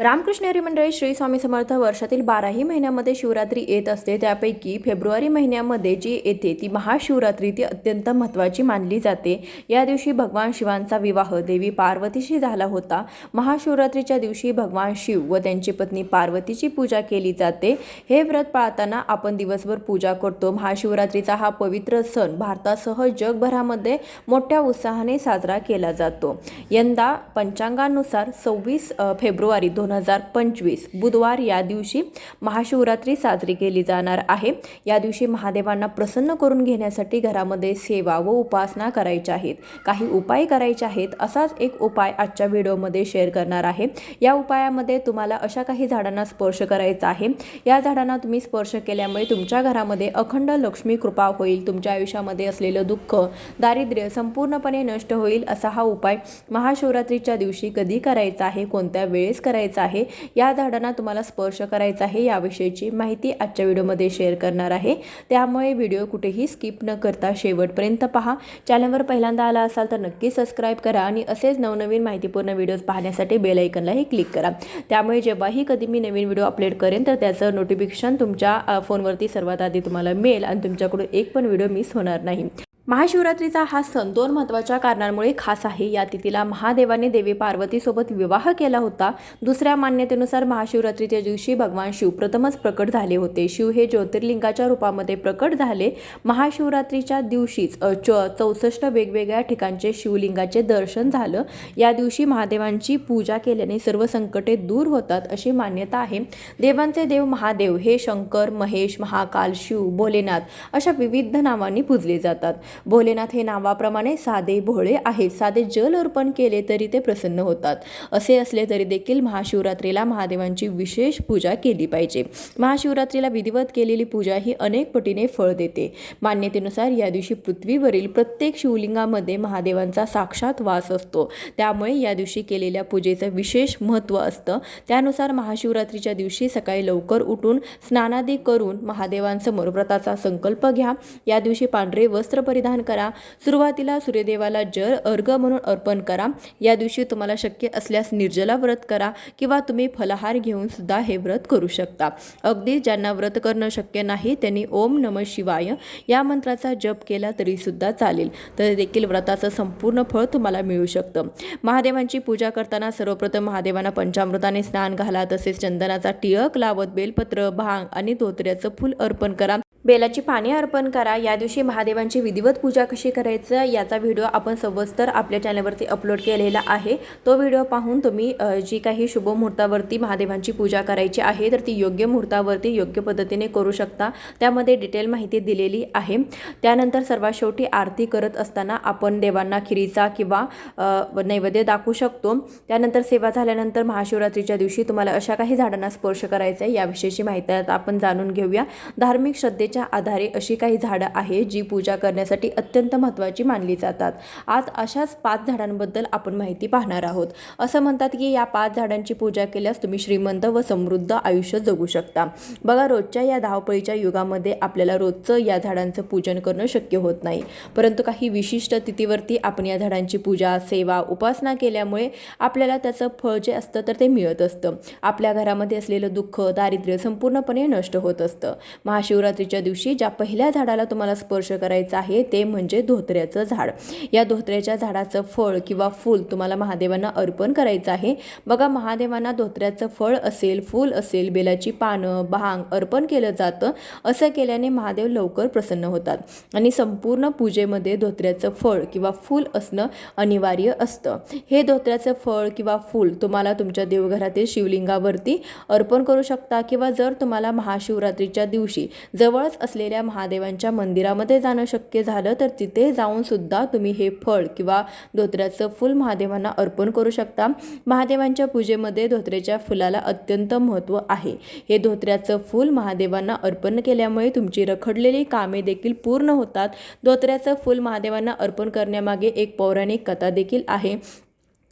रामकृष्ण हरिमंडळी श्री स्वामी समर्थ वर्षातील बाराही महिन्यामध्ये शिवरात्री येत असते. त्यापैकी फेब्रुवारी महिन्यामध्ये जी येते ती महाशिवरात्री ती अत्यंत महत्त्वाची मानली जाते. या दिवशी भगवान शिवांचा विवाह देवी पार्वतीशी झाला होता. महाशिवरात्रीच्या दिवशी भगवान शिव व त्यांची पत्नी पार्वतीची पूजा केली जाते. हे व्रत पाळताना आपण दिवसभर पूजा करतो. महाशिवरात्रीचा हा पवित्र सण भारतासह जगभरामध्ये मोठ्या उत्साहाने साजरा केला जातो. यंदा पंचांगानुसार सव्वीस फेब्रुवारी दोन दोन हजार पंचवीस बुधवार या दिवशी महाशिवरात्री साजरी केली जाणार आहे. या दिवशी महादेवांना प्रसन्न करून घेण्यासाठी घरामध्ये सेवा व उपासना करायच्या आहेत. काही उपाय करायचे आहेत असाच एक उपाय आजच्या व्हिडिओमध्ये शेअर करणार आहे. या उपायामध्ये तुम्हाला अशा काही झाडांना स्पर्श करायचा आहे. या झाडांना तुम्ही स्पर्श केल्यामुळे तुमच्या घरामध्ये अखंड लक्ष्मी कृपा होईल. तुमच्या आयुष्यामध्ये असलेलं दुःख दारिद्र्य संपूर्णपणे नष्ट होईल असा हा उपाय महाशिवरात्रीच्या दिवशी कधी करायचा आहे? कोणत्या वेळेस करायचा आहे. या झाडांना तुम्हाला स्पर्श करायचा आहे याविषयीची माहिती आजच्या व्हिडिओमध्ये शेअर करणार आहे. त्यामुळे व्हिडिओ कुठेही स्किप न करता शेवटपर्यंत पहा. चॅनलवर पहिल्यांदा आला असाल तर नक्की सबस्क्राईब करा आणि असेच नवनवीन माहितीपूर्ण व्हिडिओज पाहण्यासाठी बेल ऐकनलाही क्लिक करा. त्यामुळे जेव्हाही कधी मी नवीन व्हिडिओ अपलोड करेन तर त्याचं नोटिफिकेशन तुमच्या फोनवरती सर्वात आधी तुम्हाला मिळेल आणि तुमच्याकडून एक पण व्हिडिओ मिस होणार नाही. महाशिवरात्रीचा हा सण दोन महत्त्वाच्या कारणांमुळे खास आहे. या तिथीला महादेवाने देवी पार्वतीसोबत विवाह केला होता. दुसऱ्या मान्यतेनुसार महाशिवरात्रीच्या दिवशी भगवान शिव प्रथमच प्रकट झाले होते. शिव हे ज्योतिर्लिंगाच्या रूपामध्ये प्रकट झाले. महाशिवरात्रीच्या दिवशीच च चौसष्ट वेगवेगळ्या ठिकाणचे शिवलिंगाचे दर्शन झालं. या दिवशी महादेवांची पूजा केल्याने सर्व संकटे दूर होतात अशी मान्यता आहे. देवांचे देव महादेव हे शंकर महेश महाकाल शिव भोलेनाथ अशा विविध नावांनी पूजले जातात. भोलेनाथ हे नावाप्रमाणे साधे भोळे आहेत. साधे जल अर्पण केले तरी ते प्रसन्न होतात. असे असले तरी देखील महाशिवरात्रीला महादेवांची विशेष पूजा केली पाहिजे. महाशिवरात्रीला विधिवत केलेली पूजा ही अनेक पटीने फळ देते. मान्यतेनुसार या दिवशी पृथ्वीवरील प्रत्येक शिवलिंगामध्ये महादेवांचा साक्षात वास असतो. त्यामुळे या दिवशी केलेल्या पूजेचं विशेष महत्त्व असतं. त्यानुसार महाशिवरात्रीच्या दिवशी सकाळी लवकर उठून स्नानादी करून महादेवांसमोर व्रताचा संकल्प घ्या. या दिवशी पांढरे वस्त्र परिधान करा. सुरुवातीला सूर्यदेवाला जल अर्घ म्हणून अर्पण करा. या दिवशी तुम्हाला शक्य असल्यास निर्जला व्रत करा किंवा तुम्ही फलाहार घेऊन सुद्धा हे व्रत करू शकता. अगदी ज्यांना व्रत करणं शक्य नाही त्यांनी ओम नम शिवाय या मंत्राचा जप केला तरी सुद्धा चालेल. तर देखील व्रताचं संपूर्ण फळ तुम्हाला मिळू शकतं. महादेवांची पूजा करताना सर्वप्रथम महादेवांना पंचामृताने स्नान घाला. तसेच चंदनाचा टिळक लावत बेलपत्र भांग आणि धोत्र्याचं फूल अर्पण करा. बेलाची पाने अर्पण करा. या दिवशी महादेवांची विधिवत पूजा कशी करायचं याचा व्हिडिओ आपण सविस्तर आपल्या चॅनलवरती अपलोड केलेला आहे. तो व्हिडिओ पाहून तुम्ही जी काही शुभ मुहूर्तावरती महादेवांची पूजा करायची आहे तर ती योग्य मुहूर्तावरती योग्य पद्धतीने करू शकता. त्यामध्ये डिटेल माहिती दिलेली आहे. त्यानंतर सर्वात शेवटी आरती करत असताना आपण देवांना खिरीचा किंवा नैवेद्य दाखवू शकतो. त्यानंतर सेवा झाल्यानंतर महाशिवरात्रीच्या दिवशी तुम्हाला अशा काही झाडांना स्पर्श करायचा आहे याविषयीची माहिती आपण जाणून घेऊया. धार्मिक श्रद्धेच्या आधारे अशी काही झाडं आहेत जी पूजा करण्यासाठी अत्यंत महत्त्वाची मानली जातात. आज अशाच पाच झाडांबद्दल आपण माहिती पाहणार आहोत. असं म्हणतात की या पाच झाडांची पूजा केल्यास तुम्ही श्रीमंत व समृद्ध आयुष्य जगू शकता. बघा रोजच्या या धावपळीच्या युगामध्ये आपल्याला रोजचं या झाडांचं पूजन करणं शक्य होत नाही. परंतु काही विशिष्ट तिथीवरती आपण या झाडांची पूजा सेवा उपासना केल्यामुळे आपल्याला त्याचं फळ जे असतं तर ते मिळत असतं. आपल्या घरामध्ये असलेलं दुःख दारिद्र्य संपूर्णपणे नष्ट होत असतं. महाशिवरात्रीच्या दिवशी ज्या पहिल्या झाडाला तुम्हाला स्पर्श करायचा आहे ते म्हणजे धोत्र्याचं झाड. या धोत्र्याच्या झाडाचं फळ किंवा फूल तुम्हाला महादेवांना अर्पण करायचं आहे. बघा महादेवांना धोत्र्याचं फळ असेल फूल असेल बेलाची पानं भांग अर्पण केलं जातं. असं केल्याने महादेव लवकर प्रसन्न होतात आणि संपूर्ण पूजेमध्ये धोत्र्याचं फळ किंवा फूल असणं अनिवार्य असतं. हे धोत्र्याचं फळ किंवा फूल तुम्हाला तुमच्या देवघरातील शिवलिंगावरती अर्पण करू शकता किंवा जर तुम्हाला महाशिवरात्रीच्या दिवशी जवळ जवळच असलेल्या महादेवांच्या मंदिरामध्ये जाणं शक्य झालं तर तिथे जाऊन सुद्धा तुम्ही हे फळ किंवा धोत्र्याचं फूल महादेवांना अर्पण करू शकता. महादेवांच्या पूजेमध्ये धोत्र्याच्या फुलाला अत्यंत महत्त्व आहे. हे धोत्र्याचं फूल महादेवांना अर्पण केल्यामुळे तुमची रखडलेली कामे देखील पूर्ण होतात. धोत्र्याचं फूल महादेवांना अर्पण करण्यामागे एक पौराणिक कथा देखील आहे.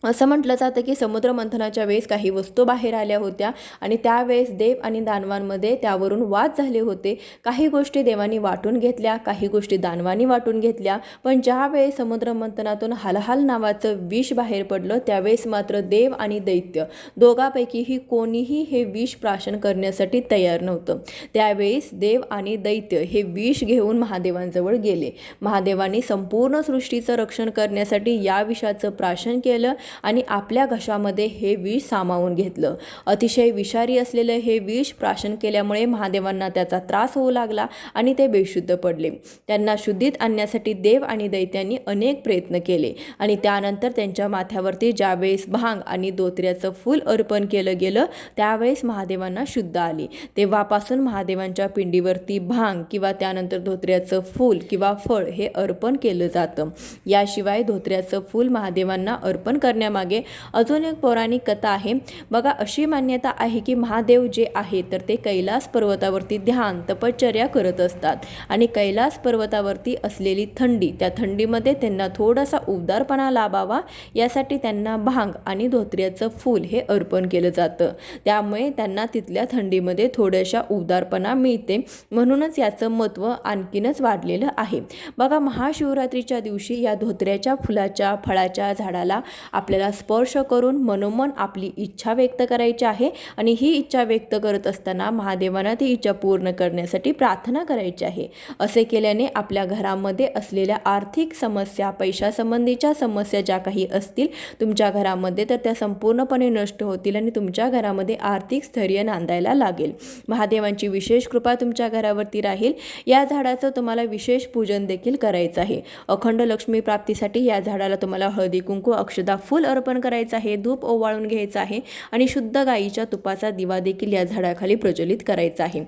असं म्हटलं जातं की समुद्र मंथनाच्या वेळेस काही वस्तू बाहेर आल्या होत्या आणि त्यावेळेस देव आणि दानवांमध्ये त्यावरून वाद झाले होते. काही गोष्टी देवानी वाटून घेतल्या काही गोष्टी दानवानी वाटून घेतल्या. पण ज्यावेळेस समुद्र मंथनातून हलहाल नावाचं विष बाहेर पडलं त्यावेळेस मात्र देव आणि दैत्य दोघापैकीही कोणीही हे विष प्राशन करण्यासाठी तयार नव्हतं. त्यावेळेस देव आणि दैत्य हे विष घेऊन महादेवांजवळ गेले. महादेवांनी संपूर्ण सृष्टीचं रक्षण करण्यासाठी या विषाचं प्राशन केलं आणि आपल्या घशामध्ये हे विष सामावून घेतलं. अतिशय विषारी असलेलं हे विष प्राशन केल्यामुळे महादेवांना त्याचा त्रास होऊ लागला आणि ते बेशुद्ध पडले. त्यांना शुद्धीत आणण्यासाठी देव आणि दैत्यांनी अनेक प्रयत्न केले आणि त्यानंतर त्यांच्या माथ्यावरती ज्यावेळेस भांग आणि दोत्र्याचं फूल अर्पण केलं गेलं त्यावेळेस महादेवांना शुद्ध आली. तेव्हापासून महादेवांच्या पिंडीवरती भांग किंवा त्यानंतर धोत्र्याचं फूल किंवा फळ हे अर्पण केलं जातं. याशिवाय धोत्र्याचं फूल महादेवांना अर्पण करण्यामागे अजून एक पौराणिक कथा आहे. बघा अशी मान्यता आहे की महादेव जे आहे तर ते कैलास पर्वतावरती ध्यान तपश्चर्या करत असतात. आणि कैलास पर्वतावरती असलेली थंडी त्या थंडीमध्ये त्यांना थोडासा उबदारपणा लाभावा यासाठी त्यांना भांग आणि धोत्र्याचं फूल हे अर्पण केलं जातं. त्यामुळे त्यांना तिथल्या थंडीमध्ये थोड्याशा उबदारपणा मिळते. म्हणूनच याचं महत्त्व आणखीनच वाढलेलं आहे. बघा महाशिवरात्रीच्या दिवशी या धोत्र्याच्या फुलाच्या फळाच्या झाडाला आपल्याला स्पर्श करून मनोमन आपली इच्छा व्यक्त करायची आहे आणि ही इच्छा व्यक्त करत असताना महादेवांना ती इच्छा पूर्ण करण्यासाठी प्रार्थना करायची आहे. असे केल्याने आपल्या घरामध्ये असलेल्या आर्थिक समस्या पैशासंबंधीच्या समस्या ज्या काही असतील तुमच्या घरामध्ये तर त्या संपूर्णपणे नष्ट होतील आणि तुमच्या घरामध्ये आर्थिक स्थैर्य नांदायला लागेल. महादेवांची विशेष कृपा तुमच्या घरावरती राहील. या झाडाचं तुम्हाला विशेष पूजन देखील करायचं आहे. अखंड लक्ष्मी प्राप्तीसाठी या झाडाला तुम्हाला हळदी कुंकू अक्षदा फुल अर्पण करायचं आहे धूप ओवाळून घ्यायचं आहे आणि शुद्ध गाईच्या तुपाचा दिवा देखील या झाडाखाली प्रज्वलित करायचा आहे.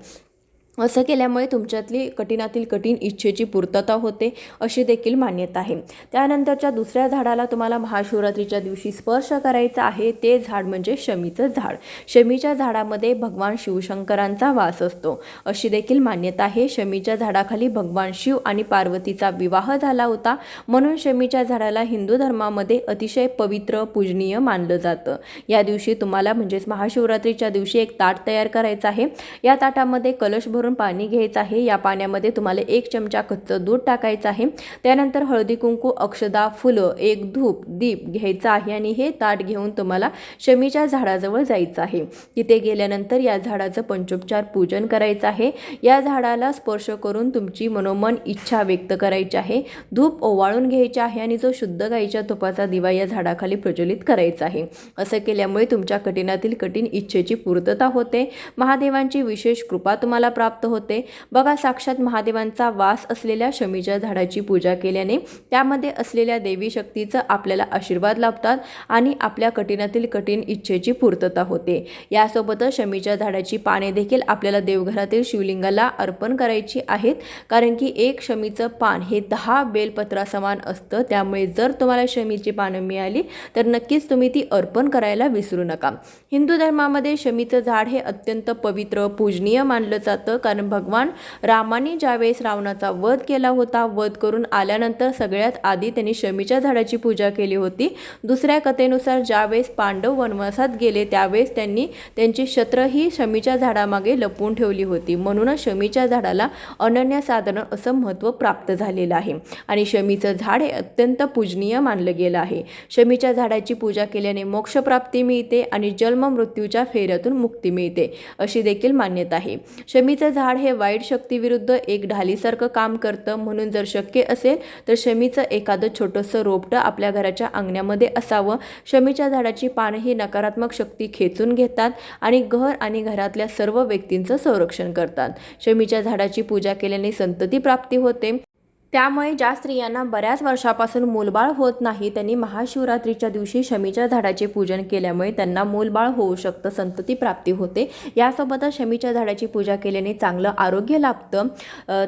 असं केल्यामुळे तुमच्यातली कठीणातील कठीण इच्छेची पूर्तता होते अशी देखील मान्यता आहे. त्यानंतरच्या दुसऱ्या झाडाला तुम्हाला महाशिवरात्रीच्या दिवशी स्पर्श करायचा आहे ते झाड म्हणजे शमीचं झाड. शमीच्या झाडामध्ये भगवान शिवशंकरांचा वास असतो. अशी देखील मान्यता आहे. शमीच्या झाडाखाली भगवान शिव आणि पार्वतीचा विवाह झाला होता. म्हणून शमीच्या झाडाला हिंदू धर्मामध्ये अतिशय पवित्र पूजनीय मानलं जातं. या दिवशी तुम्हाला म्हणजेच महाशिवरात्रीच्या दिवशी एक ताट तयार करायचं आहे. या ताटामध्ये कलश भरून पाणी घ्यायचं आहे. या पाण्यामध्ये तुम्हाला एक चमचा कच्चं दूध टाकायचं आहे. त्यानंतर हळदी कुंकू अक्षदा फुलं एक धूप दीप घ्यायचं आहे आणि हे ताट घेऊन तुम्हाला शमीच्या झाडाजवळ जायचं आहे. तिथे गेल्यानंतर या झाडाचं पंचोपचार पूजन करायचं आहे. या झाडाला स्पर्श करून तुमची मनोमन इच्छा व्यक्त करायची आहे. धूप ओवाळून घ्यायची आहे आणि जो शुद्ध गाईच्या तुपाचा दिवा या झाडाखाली प्रज्वलित करायचा आहे. असं केल्यामुळे तुमच्या कठीणातील कठीण इच्छेची पूर्तता होते. महादेवांची विशेष कृपा तुम्हाला प्राप्त होते. बघा साक्षात महादेवांचा वास असलेल्या शमीच्या झाडाची पूजा केल्याने त्यामध्ये असलेल्या देवी शक्तीचं आपल्याला आशीर्वाद लाभतात आणि आपल्या कठीणातील कठीण इच्छेची पूर्तता होते. यासोबतच शमीच्या झाडाची पाने देखील आपल्याला देवघरातील शिवलिंगाला अर्पण करायची आहेत. कारण की एक शमीचं पान हे दहा बेलपत्रासमान असतं. त्यामुळे जर तुम्हाला शमीची पानं मिळाली तर नक्कीच तुम्ही ती अर्पण करायला विसरू नका. हिंदू धर्मामध्ये शमीचं झाड हे अत्यंत पवित्र पूजनीय मानलं जातं. कारण भगवान रामाने ज्यावेळेस रावणाचा वध केला होता वध करून आल्यानंतर सगळ्यात आधी त्यांनी शमीच्या झाडाची पूजा केली होती. दुसऱ्या कथेनुसार ज्यावेळेस पांडव वनवासात गेले त्यावेळेस त्यांनी त्यांची शत्र ही शमीच्या झाडामागे लपवून ठेवली होती. म्हणूनच शमीच्या झाडाला अनन्यसाधारण असं महत्त्व प्राप्त झालेलं आहे. आणि शमीचं झाड हे अत्यंत पूजनीय मानलं गेलं आहे. शमीच्या झाडाची पूजा केल्याने मोक्षप्राप्ती मिळते आणि जन्म मृत्यूच्या फेऱ्यातून मुक्ती मिळते अशी देखील मान्यता आहे. शमीचं शमीचं झाड हे वाईट शक्तीविरुद्ध एक ढालीसारखं काम करतं म्हणून जर शक्य असेल तर शमीचं एखादं छोटंसं रोपटं आपल्या घराच्या अंगण्यामध्ये असावं. शमीच्या झाडाची पानं ही नकारात्मक शक्ती खेचून घेतात आणि घर आणि घरातल्या सर्व व्यक्तींचं संरक्षण करतात. शमीच्या झाडाची पूजा केल्याने संतती प्राप्ती होते. त्यामुळे ज्या स्त्रियांना बऱ्याच वर्षापासून मूलबाळ होत नाही त्यांनी महाशिवरात्रीच्या दिवशी शमीच्या झाडाचे पूजन केल्यामुळे त्यांना मूलबाळ होऊ शकतं संतती प्राप्ती होते. यासोबतच शमीच्या झाडाची पूजा केल्याने चांगलं आरोग्य लाभतं.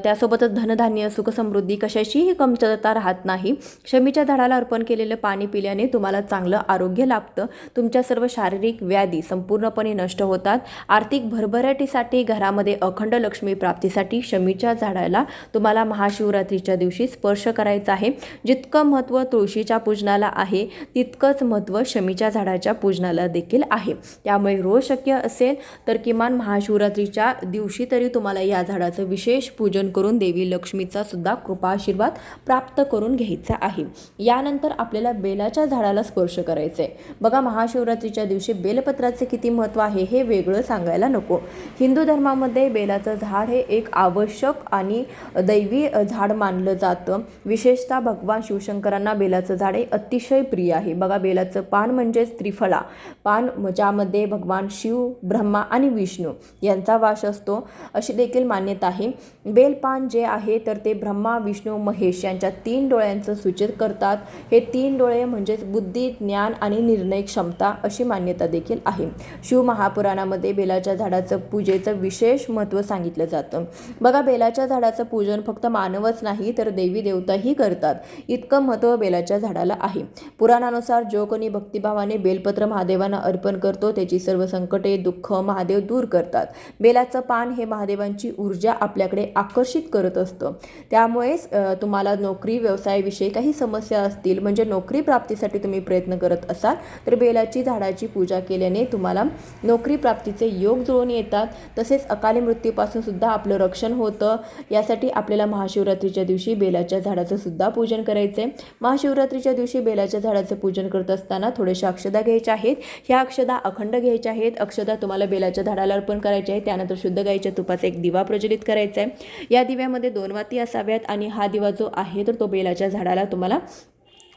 त्यासोबतच धनधान्य सुखसमृद्धी कशाचीही कमतरता राहत नाही. शमीच्या झाडाला अर्पण केलेलं पाणी पिल्याने तुम्हाला चांगलं आरोग्य लाभतं. तुमच्या सर्व शारीरिक व्याधी संपूर्णपणे नष्ट होतात. आर्थिक भरभराटीसाठी घरामध्ये अखंड लक्ष्मी प्राप्तीसाठी शमीच्या झाडाला तुम्हाला महाशिवरात्रीच्या तुळशीच्या दिवशी स्पर्श करायचा आहे. जितकं महत्त्व तुळशीच्या पूजनाला आहे तितकंच महत्त्व शमीच्या झाडाच्या पूजनाला देखील आहे. त्यामुळे रोज शक्य असेल तर किमान महाशिवरात्रीच्या दिवशी तरी तुम्हाला या झाडाचं विशेष पूजन करून देवी लक्ष्मीचा सुद्धा कृपा आशीर्वाद प्राप्त करून घ्यायचा आहे. यानंतर आपल्याला बेलाच्या झाडाला स्पर्श करायचा आहे बघा महाशिवरात्रीच्या दिवशी बेलपत्राचे किती महत्त्व आहे हे वेगळं सांगायला नको. हिंदू धर्मामध्ये बेलाचं झाड हे एक आवश्यक आणि दैवी झाड मानलं मानलं जातं. विशेषतः भगवान शिवशंकरांना बेलाचं झाड हे अतिशय प्रिय आहे. बघा बेलाचं पान म्हणजेच त्रिफला पान ज्यामध्ये भगवान शिव ब्रह्मा आणि विष्णू यांचा वास असतो अशी देखील मान्यता आहे. बेलपान जे आहे तर ते ब्रह्मा विष्णू महेश यांच्या तीन डोळ्यांचं सूचित करतात. हे तीन डोळे म्हणजेच बुद्धी ज्ञान आणि निर्णय क्षमता अशी मान्यता देखील आहे. शिव महापुराणामध्ये बेलाच्या झाडाचं पूजेचं विशेष महत्त्व सांगितलं जातं. बघा बेलाच्या झाडाचं पूजन फक्त मानवच नाही तर देवी देवताही करतात. इतकं महत्त्व बेलाच्या झाडाला आहे. पुराणानुसार जो कोणी भक्तिभावाने बेलपत्र महादेवांना अर्पण करतो त्याची सर्व संकटे दुःख महादेव दूर करतात. बेलाचं पान हे महादेवांची ऊर्जा आपल्याकडे आकर्षित करत असतं. त्यामुळेच तुम्हाला नोकरी व्यवसायाविषयी काही समस्या असतील म्हणजे नोकरी प्राप्तीसाठी तुम्ही प्रयत्न करत असाल तर बेलाची झाडाची पूजा केल्याने तुम्हाला नोकरी प्राप्तीचे योग जुळून येतात. तसेच अकाली मृत्यूपासून सुद्धा आपलं रक्षण होतं. यासाठी आपल्याला महाशिवरात्रीच्या दिवशी दिवशी बेलाच्या झाडाचं सुद्धा पूजन करायचं आहे महाशिवरात्रीच्या दिवशी बेलाच्या झाडाचं पूजन करत असताना थोड्याशा अक्षदा घ्यायच्या आहेत. ह्या अक्षदा अखंड घ्यायच्या आहेत. अक्षदा तुम्हाला बेलाच्या झाडाला अर्पण करायच्या आहेत. त्यानंतर शुद्ध गाईच्या तुपाचा एक दिवा प्रज्वलित करायचा आहे या दिव्यामध्ये दोन वाती असाव्यात आणि हा दिवा जो आहे तर तो बेलाच्या झाडाला तुम्हाला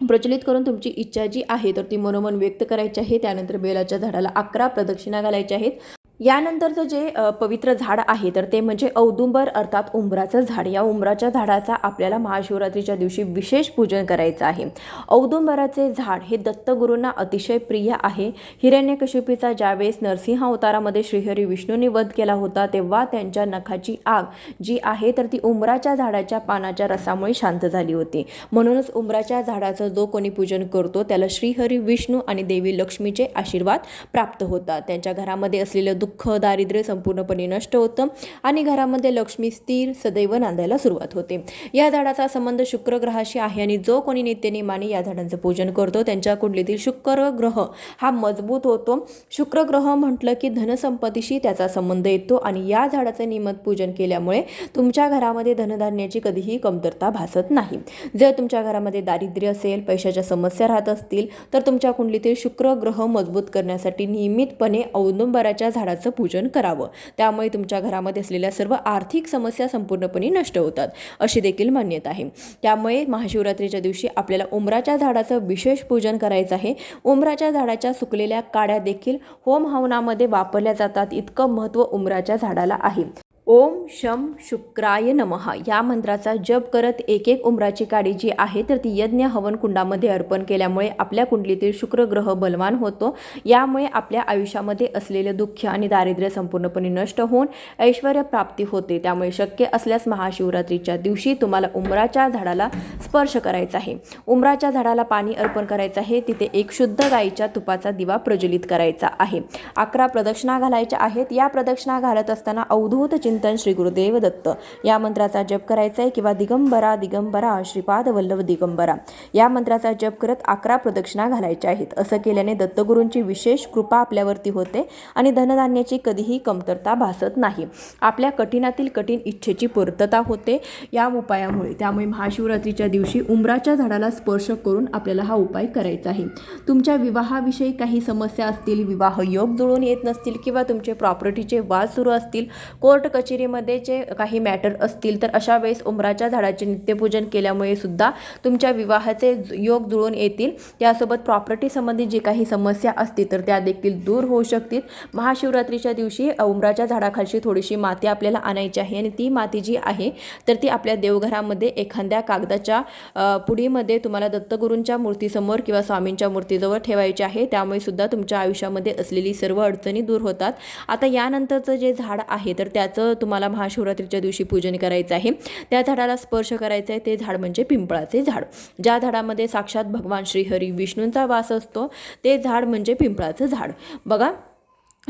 प्रचलित करून तुमची इच्छा जी आहे तर ती मनोमन व्यक्त करायची आहे. त्यानंतर बेलाच्या झाडाला अकरा प्रदक्षिणा घालायच्या आहेत. यानंतरचं जे पवित्र झाड आहे तर ते म्हणजे औदुंबर अर्थात उंबराचं झाड. या उंबराच्या झाडाचा आपल्याला महाशिवरात्रीच्या दिवशी विशेष पूजन करायचं आहे. औदुंबराचे झाड हे दत्तगुरूंना अतिशय प्रिय आहे. हिरण्यकशिपीचा ज्यावेळेस नरसिंह अवतारामध्ये श्रीहरी विष्णूंनी वध केला होता तेव्हा त्यांच्या नखाची आग जी आहे तर ती उंबराच्या झाडाच्या पानाच्या रसामुळे शांत झाली होती. म्हणूनच उंबराच्या झाडाचं जो कोणी पूजन करतो त्याला श्रीहरी विष्णू आणि देवी लक्ष्मीचे आशीर्वाद प्राप्त होतात. त्यांच्या घरामध्ये असलेलं दुःख दारिद्र्य संपूर्णपणे नष्ट होतं आणि घरामध्ये लक्ष्मी स्थिर सदैव नांदायला सुरुवात होते. या झाडाचा संबंध शुक्र ग्रहाशी आहे आणि जो कोणी नित्यनेमाने या झाडांचं पूजन करतो त्यांच्या कुंडलीतील शुक्र ग्रह हा मजबूत होतो. शुक्र ग्रह म्हटलं की धनसंपत्तीशी त्याचा संबंध येतो आणि या झाडाचं नियमित पूजन केल्यामुळे तुमच्या घरामध्ये धनधान्याची कधीही कमतरता भासत नाही. जर तुमच्या घरामध्ये दारिद्र्य असेल पैशाच्या समस्या राहत असतील तर तुमच्या कुंडलीतील शुक्र ग्रह मजबूत करण्यासाठी नियमितपणे औदुंबराच्या झाडा झाडाचं पूजन करावं. त्यामुळे तुमच्या घरामध्ये असलेल्या सर्व आर्थिक समस्या संपूर्णपणे नष्ट होतात अशी देखील मान्यता आहे. त्यामुळे महाशिवरात्रीच्या दिवशी आपल्याला उमराच्या झाडाचं विशेष पूजन करायचं आहे. उमराच्या झाडाच्या सुकलेल्या काड्या देखील होम हवनामध्ये वापरल्या जातात. इतकं महत्त्व उमराच्या झाडाला आहे. ओम शम शुक्राय नमः. या मंत्राचा जप करत एक एक उमराची काडी जी आहे तर ती यज्ञ हवन कुंडामध्ये अर्पण केल्यामुळे आपल्या कुंडलीतील शुक्र ग्रह बलवान होतो. यामुळे आपल्या आयुष्यामध्ये असलेले दुःख आणि दारिद्र्य संपूर्णपणे नष्ट होऊन ऐश्वर प्राप्ती होते. त्यामुळे शक्य असल्यास महाशिवरात्रीच्या दिवशी तुम्हाला उमराच्या झाडाला स्पर्श करायचा आहे. उमराच्या झाडाला पाणी अर्पण करायचं आहे. तिथे एक शुद्ध गाईच्या तुपाचा दिवा प्रज्वलित करायचा आहे. अकरा प्रदक्षिणा घालायच्या आहेत. या प्रदक्षिणा घालत असताना अवधूत चिंतन श्री गुरुदेव दत्त. या मंत्राचा जप करायचा आहे किंवा दिगंबरा दिगंबरा श्रीपाद वल्लभ दिगंबरा. या मंत्राचा जप करत अकरा प्रदक्षिणा घालायच्या आहेत. असं केल्याने दत्तगुरूंची विशेष कृपा आपल्यावरती होते आणि धनधान्याची कधीही कमतरता भासत नाही. आपल्या कठीणातील कठीण इच्छेची पूर्तता होते या उपायामुळे. त्यामुळे महाशिवरात्रीच्या दिवशी उंबराच्या झाडाला स्पर्श करून आपल्याला हा उपाय करायचा आहे. तुमच्या विवाहाविषयी काही समस्या असतील विवाह योग जुळून येत नसतील किंवा तुमचे प्रॉपर्टीचे वाद सुरू असतील कोर्ट कचेरीमध्ये जे काही मॅटर असतील तर अशा वेळेस उंबराच्या झाडाचे नित्यपूजन केल्यामुळे सुद्धा तुमच्या विवाहाचे योग जुळून येतील. त्यासोबत प्रॉपर्टी संबंधित जी काही समस्या असतील तर त्या देखील दूर होऊ शकतील. महाशिवरात्रीच्या दिवशी उंबराच्या झाडाखालची थोडीशी माती आपल्याला आणायची आहे आणि ती माती जी आहे तर ती आपल्या देवघरामध्ये एखाद्या कागदाच्या पुढीमध्ये पुडीमध्ये तुम्हाला दत्तगुरूंच्या मूर्तीसमोर किंवा स्वामींच्या मूर्तीजवळ ठेवायची आहे. त्यामुळे सुद्धा तुमच्या आयुष्यामध्ये असलेली सर्व अडचणी दूर होतात. आता यानंतरचं जे झाड आहे तर त्याचं तुम्हाला महाशिवरात्रीच्या दिवशी पूजन करायचं आहे. त्या झाडाला स्पर्श करायचा आहे. ते झाड म्हणजे पिंपळाचे झाड. ज्या झाडामध्ये साक्षात भगवान श्रीहरी विष्णूंचा वास असतो ते झाड म्हणजे पिंपळाचं झाड. बघा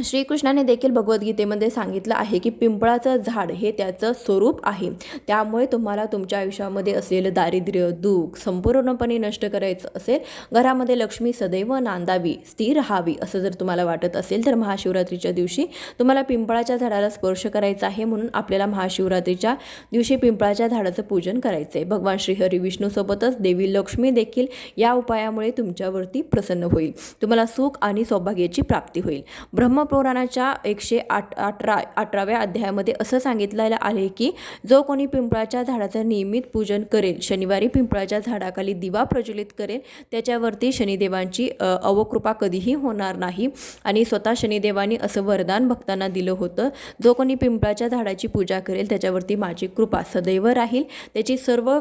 श्रीकृष्णाने देखील भगवद्गीतेमध्ये सांगितलं आहे की पिंपळाचं झाड हे त्याचं स्वरूप आहे. त्यामुळे तुम्हाला तुमच्या आयुष्यामध्ये असलेलं दारिद्र्य दुःख संपूर्णपणे नष्ट करायचं असेल घरामध्ये लक्ष्मी सदैव नांदावी स्थिर राहावी असं जर तुम्हाला वाटत असेल तर महाशिवरात्रीच्या दिवशी तुम्हाला पिंपळाच्या झाडाला स्पर्श करायचा आहे म्हणून आपल्याला महाशिवरात्रीच्या दिवशी पिंपळाच्या झाडाचं पूजन करायचं आहे भगवान श्रीहरी विष्णूसोबतच देवी लक्ष्मी देखील या उपायामुळे तुमच्यावरती प्रसन्न होईल. तुम्हाला सुख आणि सौभाग्याची प्राप्ती होईल. ब्रह्म धर्मपुराणाच्या एकशे आठ अठरा अठराव्या अध्यायामध्ये असं सांगितलेलं आहे की जो कोणी पिंपळाच्या झाडाचं नियमित पूजन करेल शनिवारी पिंपळाच्या झाडाखाली दिवा प्रज्वलित करेल त्याच्यावरती शनिदेवांची अवकृपा कधीही होणार नाही. आणि स्वतः शनिदेवांनी असं वरदान भक्तांना दिलं होतं जो कोणी पिंपळाच्या झाडाची पूजा करेल त्याच्यावरती माझी कृपा सदैव राहील. त्याची सर्व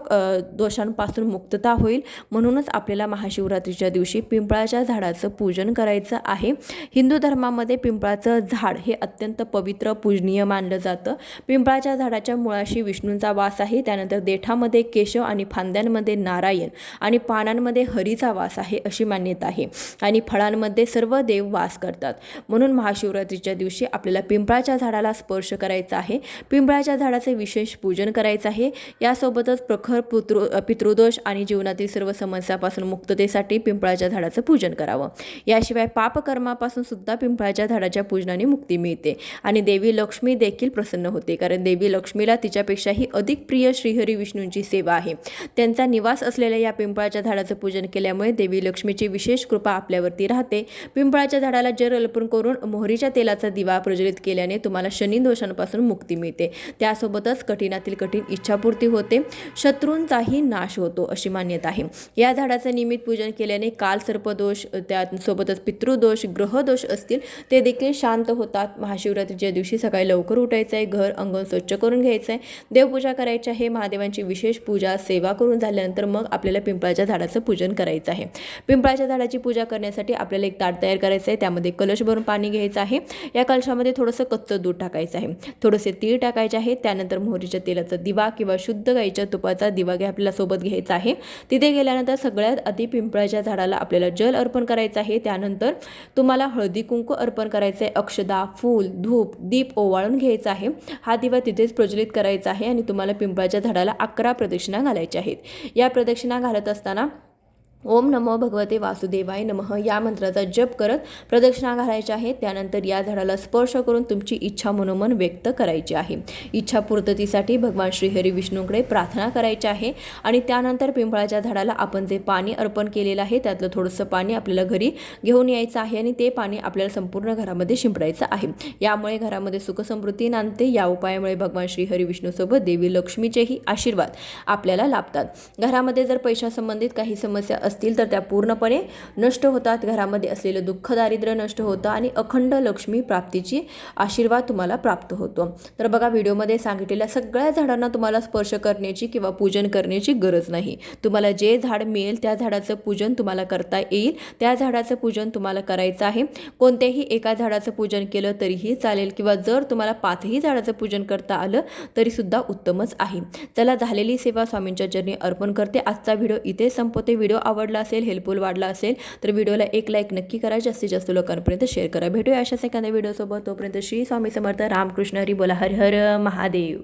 दोषांपासून मुक्तता होईल. म्हणूनच आपल्याला महाशिवरात्रीच्या दिवशी पिंपळाच्या झाडाचं पूजन करायचं आहे. हिंदू धर्मामध्ये पिंपळाचं झाड हे अत्यंत पवित्र पूजनीय मानलं जातं. पिंपळाच्या झाडाच्या मुळाशी विष्णूंचा वास आहे. त्यानंतर देठामध्ये केशव आणि फांद्यांमध्ये नारायण आणि पानांमध्ये हरीचा वास आहे अशी मान्यता आहे. आणि फळांमध्ये सर्व देव वास करतात. म्हणून महाशिवरात्रीच्या दिवशी आपल्याला पिंपळाच्या झाडाला स्पर्श करायचा आहे. पिंपळाच्या झाडाचे विशेष पूजन करायचं आहे. यासोबतच प्रखर पुत्र पितृदोष आणि जीवनातील सर्व समस्यापासून मुक्ततेसाठी पिंपळाच्या झाडाचं पूजन करावं. याशिवाय पापकर्मापासून सुद्धा पिंपळाच्या झाडाच्या पूजनाने मुक्ती मिळते. आणि देवी लक्ष्मी देखील प्रसन्न होते कारण देवी लक्ष्मीला तिच्यापेक्षाही अधिक प्रिय श्रीहरी विष्णूंची सेवा आहे. त्यांचा निवास असलेल्या या पिंपळाच्या झाडाचं पूजन केल्यामुळे देवी लक्ष्मीची विशेष कृपा आपल्यावरती राहते. पिंपळाच्या झाडाला जर अर्पण करून मोहरीच्या तेलाचा दिवा प्रज्वलित केल्याने तुम्हाला शनी दोषांपासून मुक्ती मिळते. त्यासोबतच कठीणातील कठीण इच्छापूर्ती होते. शत्रूंचाही नाश होतो अशी मान्यता आहे. या झाडाचं नियमित पूजन केल्याने काल सर्पदोष त्यासोबतच पितृदोष ग्रहदोष असतील ते देखील शांत होतात. महाशिवरात्रीच्या दिवशी सकाळी लवकर उठायचं आहे घर अंगण स्वच्छ करून घ्यायचं आहे देवपूजा करायची आहे महादेवांची विशेष पूजा सेवा करून झाल्यानंतर मग आपल्याला पिंपळाच्या झाडाचं पूजन करायचं आहे. पिंपळाच्या झाडाची पूजा करण्यासाठी आपल्याला एक ताट तयार करायचं आहे. त्यामध्ये कलश भरून पाणी घ्यायचं आहे. या कलशामध्ये थोडंसं कच्चं दूध टाकायचं आहे. थोडेसे तीळ टाकायचे आहे. त्यानंतर मोहरीच्या तेलाचा दिवा किंवा शुद्ध गाईच्या तुपाचा दिवा घ्या आपल्याला सोबत घ्यायचा आहे. तिथे गेल्यानंतर सगळ्यात आधी पिंपळाच्या झाडाला आपल्याला जल अर्पण करायचं आहे. त्यानंतर तुम्हाला हळदी कुंकू अर्पण करायचं आहे अक्षदा फूल धूप दीप ओवाळून घ्यायचा आहे. हा दिवा तिथेच प्रज्वलित करायचा आहे आणि तुम्हाला पिंपळाच्या झाडाला अकरा प्रदक्षिणा घालायच्या आहेत. या प्रदक्षिणा घालत असताना ओम नमो भगवते वासुदेवाय नमः. या मंत्राचा जप करत प्रदक्षिणा घालायच्या आहे. त्यानंतर या झाडाला स्पर्श करून तुमची इच्छा मनोमन व्यक्त करायची आहे. इच्छा पूर्ततीसाठी भगवान श्रीहरी विष्णूकडे प्रार्थना करायची आहे. आणि त्यानंतर पिंपळाच्या झाडाला आपण जे पाणी अर्पण केलेलं आहे त्यातलं थोडंसं पाणी आपल्याला घरी घेऊन यायचं आहे आणि ते पाणी आपल्याला संपूर्ण घरामध्ये शिंपडायचं आहे. यामुळे घरामध्ये सुखसमृद्धी नांदते. या उपायामुळे भगवान श्रीहरी विष्णूसोबत देवी लक्ष्मीचेही आशीर्वाद आपल्याला लाभतात. घरामध्ये जर पैशासंबंधित काही समस्या असतील तर त्या पूर्णपणे नष्ट होतात. घरामध्ये असलेलं दुःख दारिद्र्य नष्ट होतं आणि अखंड लक्ष्मी प्राप्तीची आशीर्वाद तुम्हाला प्राप्त होतो. तर बघा व्हिडिओमध्ये सांगितलेल्या सगळ्या झाडांना तुम्हाला स्पर्श करण्याची किंवा पूजन करण्याची गरज नाही. तुम्हाला जे झाड मिळेल त्या झाडाचं पूजन तुम्हाला करता येईल. त्या झाडाचं पूजन तुम्हाला करायचं आहे. कोणत्याही एका झाडाचं पूजन केलं तरीही चालेल किंवा जर तुम्हाला पाचही झाडाचं पूजन करता आलं तरीसुद्धा उत्तमच आहे. चला झालेली सेवा स्वामींच्या चरणी अर्पण करते. आजचा व्हिडिओ इथे संपवते. व्हिडिओ आवडला असेल हेल्पफुल वाढला असेल तर व्हिडिओला एक लाईक नक्की करा. जास्तीत जास्त लोकांपर्यंत शेअर करा. भेटूया अशाच एखाद्या व्हिडिओसोबत तोपर्यंत श्री स्वामी समर्थ. रामकृष्ण हरी बोला. हर हर महादेव.